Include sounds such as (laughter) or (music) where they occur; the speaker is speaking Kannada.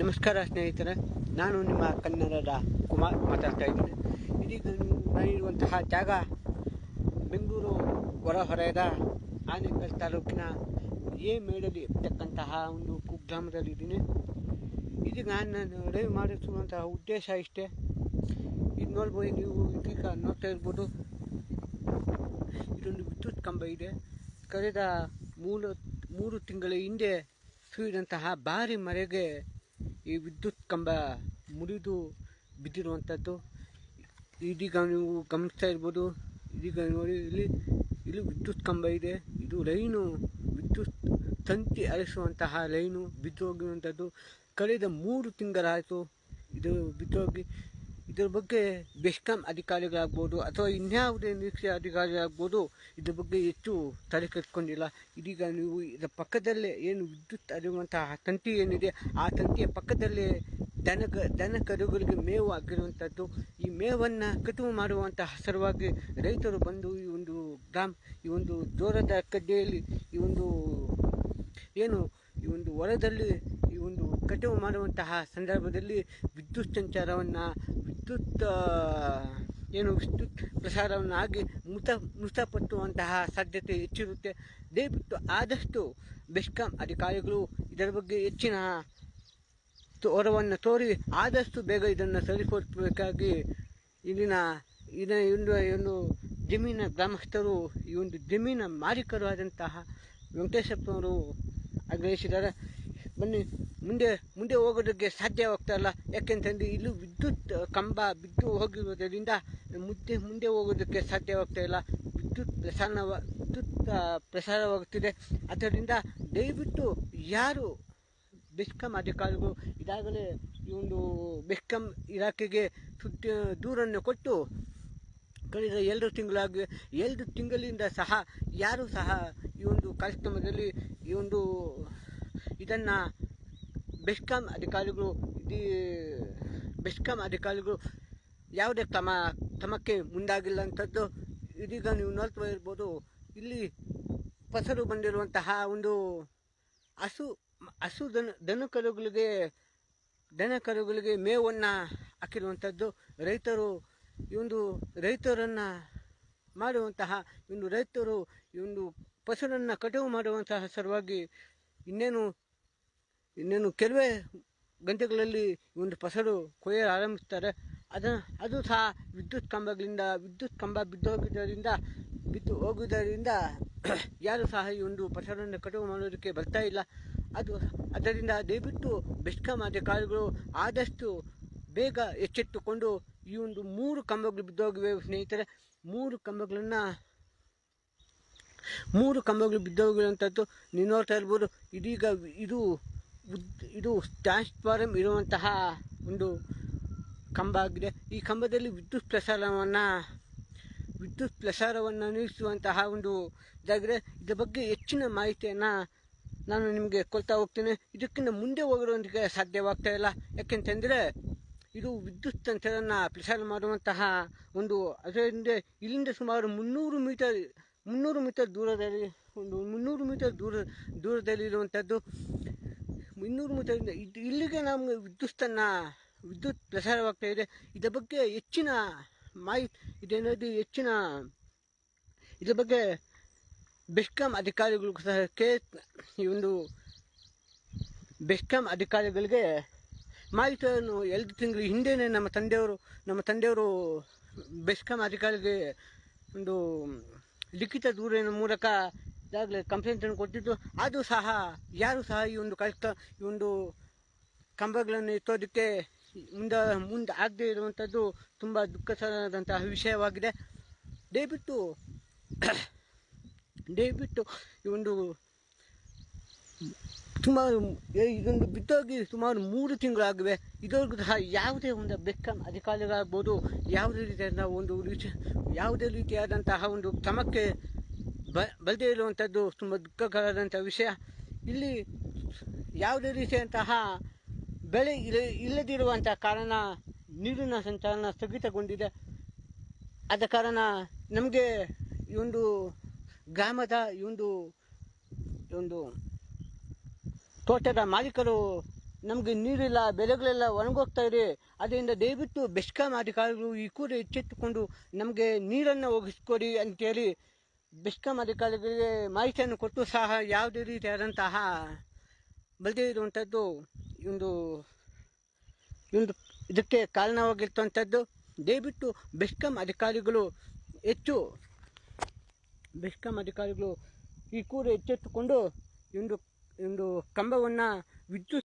ನಮಸ್ಕಾರ ಸ್ನೇಹಿತರೆ, ನಾನು ನಿಮ್ಮ ಕನ್ನಡದ ಕುಮಾರ್ ಮಾತಾಡ್ತಾ ಇದ್ದೀನಿ. ಇದೀಗ ನಾನಿರುವಂತಹ ಜಾಗ ಬೆಂಗಳೂರು ಹೊರಹೊರೆಯದ ಆನೇಕಲ್ ತಾಲೂಕಿನ ಎ ಮೇಡಲ್ಲಿ ಇರ್ತಕ್ಕಂತಹ ಒಂದು ಕುಗ್ರಾಮದಲ್ಲಿದ್ದೀನಿ ಇದೀಗ ನಾನು ಡ್ರೈವ್ ಮಾಡಿಸುವಂತಹ ಉದ್ದೇಶ ಇಷ್ಟೇ. ಇದು ನೋಡ್ಬೋದು, ನೀವು ಇದೀಗ ನೋಡ್ತಾ ಇರ್ಬೋದು. ಇದೊಂದು ವಿದ್ಯುತ್ ಕಂಬ ಇದೆ. ಕಳೆದ ಮೂಲ, ಮೂರು ತಿಂಗಳ ಹಿಂದೆ ಸುರಿದಂತಹ ಭಾರಿ ಮಳೆಗೆ ಈ ವಿದ್ಯುತ್ ಕಂಬ ಮುರಿದು ಬಿದ್ದಿರುವಂಥದ್ದು ಇದೀಗ ನೀವು ಗಮನಿಸ್ತಾ ಇರ್ಬೋದು. ಇದೀಗ ನೋಡಿ, ಇಲ್ಲಿ ಇಲ್ಲಿ ವಿದ್ಯುತ್ ಕಂಬ ಇದೆ. ಇದು ಲೈನು, ವಿದ್ಯುತ್ ತಂತಿ ಅಳಿಸುವಂತಹ ಲೈನು ಬಿದ್ದೋಗಿರುವಂಥದ್ದು ಕಳೆದ ಮೂರು ತಿಂಗಳಾಯಿತು ಇದು ಬಿದ್ದೋಗಿ ಇದರ ಬಗ್ಗೆ ಬೆಸ್ಕಾಂ ಅಧಿಕಾರಿಗಳಾಗ್ಬೋದು ಅಥವಾ ಇನ್ಯಾವುದೇ ನಿರೀಕ್ಷೆ ಅಧಿಕಾರಿಗಳಾಗ್ಬೋದು ಇದ್ರ ಬಗ್ಗೆ ಹೆಚ್ಚು ತಲೆ ಕೆಟ್ಕೊಂಡಿಲ್ಲ ಇದೀಗ ನೀವು ಇದರ ಪಕ್ಕದಲ್ಲೇ ಏನು ವಿದ್ಯುತ್ ಅರಿಯುವಂತಹ ತಂತಿ ಏನಿದೆ, ಆ ತಂತಿಯ ಪಕ್ಕದಲ್ಲೇ ದನ ದನ ಕರುಗಳಿಗೆ ಮೇವು ಆಗಿರುವಂಥದ್ದು ಈ ಮೇವನ್ನು ಕಟಾವು ಮಾಡುವಂತಹ ಸಲುವಾಗಿ ರೈತರು ಬಂದು ಈ ಒಂದು ಗ್ರಾಮ, ಈ ಒಂದು ಜೋರದ ಕಡ್ಡೆಯಲ್ಲಿ ಈ ಒಂದು ಏನು, ಈ ಒಂದು ಹೊಲದಲ್ಲಿ ಈ ಒಂದು ಕಟಾವು ಮಾಡುವಂತಹ ಸಂದರ್ಭದಲ್ಲಿ ವಿದ್ಯುತ್ ಸಂಚಾರವನ್ನು ವಿದ್ಯುತ್ ಏನು ವಿದ್ಯುತ್ ಪ್ರಸಾರವನ್ನು ಆಗಿ ಮೃತ, ಮೃತಪಟ್ಟುವಂತಹ ಸಾಧ್ಯತೆ ಹೆಚ್ಚಿರುತ್ತೆ. ದಯವಿಟ್ಟು ಆದಷ್ಟು ಬೆಸ್ಕಾಂ ಅಧಿಕಾರಿಗಳು ಇದರ ಬಗ್ಗೆ ಹೆಚ್ಚಿನ ತೋರವನ್ನು ತೋರಿ, ಆದಷ್ಟು ಬೇಗ ಇದನ್ನು ಸರಿಪಡಿಸಬೇಕಾಗಿ ಇಲ್ಲಿನ ಇದ ಒಂದು ಒಂದು ಜಮೀನ ಗ್ರಾಮಸ್ಥರು, ಈ ಒಂದು ಜಮೀನ ಮಾಲೀಕರು ಆದಂತಹ ವೆಂಕಟೇಶಪ್ಪನವರು ಆಗ್ರಹಿಸಿದ್ದಾರೆ. ಬನ್ನಿ ಮುಂದೆ ಮುಂದೆ ಹೋಗೋದಕ್ಕೆ ಸಾಧ್ಯವಾಗ್ತಾ ಇಲ್ಲ. ಯಾಕೆಂತಂದ್ರೆ ಇಲ್ಲಿ ವಿದ್ಯುತ್ ಕಂಬ ಬಿದ್ದು ಹೋಗಿರುವುದರಿಂದ ಮುಂದೆ ಮುಂದೆ ಹೋಗೋದಕ್ಕೆ ಸಾಧ್ಯವಾಗ್ತಾ ಇಲ್ಲ. ವಿದ್ಯುತ್ ಪ್ರಸಾರ ವಿದ್ಯುತ್ ಪ್ರಸಾರವಾಗುತ್ತಿದೆ. ಅದರಿಂದ ದಯವಿಟ್ಟು ಯಾರು ಬೆಸ್ಕಾಂ ಅಧಿಕಾರಿಗಳು ಇದಾಗಲೇ ಈ ಒಂದು ಬೆಸ್ಕಾಂ ಇಲಾಖೆಗೆ ಸುದ್ದಿ, ದೂರನ್ನು ಕೊಟ್ಟು ಕಳೆದ ಎರಡು ತಿಂಗಳಾಗಿ, ಎರಡು ತಿಂಗಳಿಂದ ಸಹ ಯಾರೂ ಸಹ ಈ ಒಂದು ಕಾರ್ಯಕ್ರಮದಲ್ಲಿ ಈ ಒಂದು ಇದನ್ನು ಬೆಸ್ಕಾಂ ಅಧಿಕಾರಿಗಳು ಇದೀ ಬೆಸ್ಕಾಂ ಅಧಿಕಾರಿಗಳು ಯಾವುದೇ ಕ್ರಮ ಕ್ರಮಕ್ಕೆ ಮುಂದಾಗಿಲ್ಲ ಅಂಥದ್ದು ಇದೀಗ ನೀವು ನೋಡ್ತಾ ಇರ್ಬೋದು. ಇಲ್ಲಿ ಫಸಲು ಬಂದಿರುವಂತಹ ಒಂದು ಹಸು ಹಸು ದನ ದನ ಕರುಗಳಿಗೆ ದನ ಕರುಗಳಿಗೆ ಮೇವನ್ನು ಹಾಕಿರುವಂಥದ್ದು ರೈತರು ಈ ಒಂದು ರೈತರನ್ನು ಮಾಡುವಂತಹ ಈ ಒಂದು ರೈತರು ಈ ಒಂದು ಫಸಲನ್ನು ಕಟಾವು ಮಾಡುವಂತಹ ಸಲುವಾಗಿ ಇನ್ನೇನು ಇನ್ನೇನು ಕೆಲವೇ ಗಂಟೆಗಳಲ್ಲಿ ಒಂದು ಫಸಲು ಕೊಯ್ಯಲು ಆರಂಭಿಸ್ತಾರೆ. ಅದ, ಅದು ಸಹ ವಿದ್ಯುತ್ ಕಂಬಗಳಿಂದ, ವಿದ್ಯುತ್ ಕಂಬ ಬಿದ್ದೋಗಿದ್ದರಿಂದ, ಬಿದ್ದು ಹೋಗುವುದರಿಂದ (clears throat) ಯಾರು ಸಹ ಈ ಒಂದು ಫಸಲನ್ನು ಕಟಾವು ಮಾಡೋದಕ್ಕೆ ಬರ್ತಾ ಇಲ್ಲ. ಅದು, ಅದರಿಂದ ದಯವಿಟ್ಟು ಬೆಸ್ಕಾಂ ಅಧಿಕಾರಿಗಳು ಆದಷ್ಟು ಬೇಗ ಎಚ್ಚೆತ್ತುಕೊಂಡು ಈ ಒಂದು ಮೂರು ಕಂಬಗಳು ಬಿದ್ದೋಗಿವೆ ಸ್ನೇಹಿತರೆ. ಮೂರು ಕಂಬಗಳನ್ನು, ಮೂರು ಕಂಬಗಳು ಬಿದ್ದೋಗಿರುವಂಥದ್ದು ನೀವು ನೋಡ್ತಾ ಇರ್ಬೋದು. ಇದೀಗ ಇದು ಇದು ಟ್ರಾನ್ಸ್ಫಾರಮ್ ಇರುವಂತಹ ಒಂದು ಕಂಬ ಆಗಿದೆ. ಈ ಕಂಬದಲ್ಲಿ ವಿದ್ಯುತ್ ಪ್ರಸಾರವನ್ನು ವಿದ್ಯುತ್ ಪ್ರಸಾರವನ್ನು ನಿಲ್ಲಿಸುವಂತಹ ಒಂದು ಇದಾಗಿದೆ. ಇದರ ಬಗ್ಗೆ ಹೆಚ್ಚಿನ ಮಾಹಿತಿಯನ್ನು ನಾನು ನಿಮಗೆ ಕೊಡ್ತಾ ಹೋಗ್ತೇನೆ. ಇದಕ್ಕಿಂತ ಮುಂದೆ ಹೋಗಿರೋದಕ್ಕೆ ಸಾಧ್ಯವಾಗ್ತಾ ಇಲ್ಲ. ಯಾಕೆಂತಂದರೆ ಇದು ವಿದ್ಯುತ್ ತಂತ್ರವನ್ನು ಪ್ರಸಾರ ಮಾಡುವಂತಹ ಒಂದು, ಅದರಿಂದ ಇಲ್ಲಿಂದ ಸುಮಾರು ಮುನ್ನೂರು ಮೀಟರ್ ಮುನ್ನೂರು ಮೀಟರ್ ದೂರದಲ್ಲಿ, ಒಂದು ಮುನ್ನೂರು ಮೀಟರ್ ದೂರ ದೂರದಲ್ಲಿರುವಂಥದ್ದು ಮುನ್ನೂರು ಮೀಟರಿಂದ ಇದು ಇಲ್ಲಿಗೆ ನಮಗೆ ವಿದ್ಯುತ್ತನ್ನು, ವಿದ್ಯುತ್ ಪ್ರಸಾರವಾಗ್ತಾ ಇದೆ. ಇದರ ಬಗ್ಗೆ ಹೆಚ್ಚಿನ ಮಾಹಿತಿ ಇದೇನಾದ್ರು ಹೆಚ್ಚಿನ ಇದರ ಬಗ್ಗೆ ಬೆಸ್ಕಾಂ ಅಧಿಕಾರಿಗಳು ಸಹ ಕೇ, ಈ ಒಂದು ಬೆಸ್ಕಾಂ ಅಧಿಕಾರಿಗಳಿಗೆ ಮಾಹಿತಿಯನ್ನು ಎರಡು ತಿಂಗಳು ಹಿಂದೆಯೇ ನಮ್ಮ ತಂದೆಯವರು ನಮ್ಮ ತಂದೆಯವರು ಬೆಸ್ಕಾಂ ಅಧಿಕಾರಿಗೆ ಒಂದು ಲಿಖಿತ ದೂರಿನ ಮೂಲಕ ಈಗಾಗಲೇ ಕಂಪ್ಲೇಂಟನ್ನು ಕೊಟ್ಟಿದ್ದು, ಅದು ಸಹ, ಯಾರು ಸಹ ಈ ಒಂದು ಕಷ್ಟ, ಈ ಒಂದು ಕಂಬಗಳನ್ನು ಎತ್ತೋದಕ್ಕೆ ಮುಂದೆ ಮುಂದೆ ಆಗದೆ ಇರುವಂಥದ್ದು ತುಂಬ ದುಃಖಕರವಾದಂತಹ ವಿಷಯವಾಗಿದೆ. ದಯವಿಟ್ಟು ದಯವಿಟ್ಟು ಈ ಒಂದು ಸುಮಾರು ಇದೊಂದು ಬಿದ್ದೋಗಿ ಸುಮಾರು ಮೂರು ತಿಂಗಳಾಗಿವೆ. ಇದರಿಗೂ ಸಹ ಯಾವುದೇ ಒಂದು ಬೆಕ್ಕಂ ಅಧಿಕಾರಿಗಳಾಗ್ಬೋದು, ಯಾವುದೇ ರೀತಿಯಾದ ಒಂದು ಯಾವುದೇ ರೀತಿಯಾದಂತಹ ಒಂದು ಕ್ರಮಕ್ಕೆ ಬ ಬರದೇ ಇರುವಂಥದ್ದು ತುಂಬ ದುಃಖಕರವಾದಂಥ ವಿಷಯ. ಇಲ್ಲಿ ಯಾವುದೇ ರೀತಿಯಂತಹ ಬೆಳೆ ಇಲ್ಲ ಇಲ್ಲದಿರುವಂಥ ಕಾರಣ ನೀರಿನ ಸಂಚಾರನ ಸ್ಥಗಿತಗೊಂಡಿದೆ. ಆದ ಕಾರಣ ನಮಗೆ ಈ ಒಂದು ಗ್ರಾಮದ ಈ ಒಂದು ಒಂದು ತೋಟದ ಮಾಲೀಕರು ನಮಗೆ ನೀರಿಲ್ಲ, ಬೆಳೆಗಳೆಲ್ಲ ಒಣಗೋಗ್ತಾ ಇದೆ. ಅದರಿಂದ ದಯವಿಟ್ಟು ಬೆಸ್ಕಾಮ್ ಅಧಿಕಾರಿಗಳು ಈ ಕೂಡ ಎಚ್ಚೆತ್ತುಕೊಂಡು ನಮಗೆ ನೀರನ್ನು ಒಗಿಸ್ಕೊಡಿ ಅಂತೇಳಿ ಬೆಸ್ಕಾಂ ಅಧಿಕಾರಿಗಳಿಗೆ ಮಾಹಿತಿಯನ್ನು ಕೊಟ್ಟು ಸಹ ಯಾವುದೇ ರೀತಿಯಾದಂತಹ ಬಲ್ಲದೇ ಇರುವಂಥದ್ದು ಒಂದು ಒಂದು ಇದಕ್ಕೆ ಕಾರಣವಾಗಿರ್ತಂಥದ್ದು. ದಯವಿಟ್ಟು ಬೆಸ್ಕಾಂ ಅಧಿಕಾರಿಗಳು ಹೆಚ್ಚು ಬೆಸ್ಕಾಂ ಅಧಿಕಾರಿಗಳು ಈ ಕೂಡ ಎಚ್ಚೆತ್ತುಕೊಂಡು ಒಂದು ಒಂದು ಕಂಬವನ್ನು ವಿದ್ಯುತ್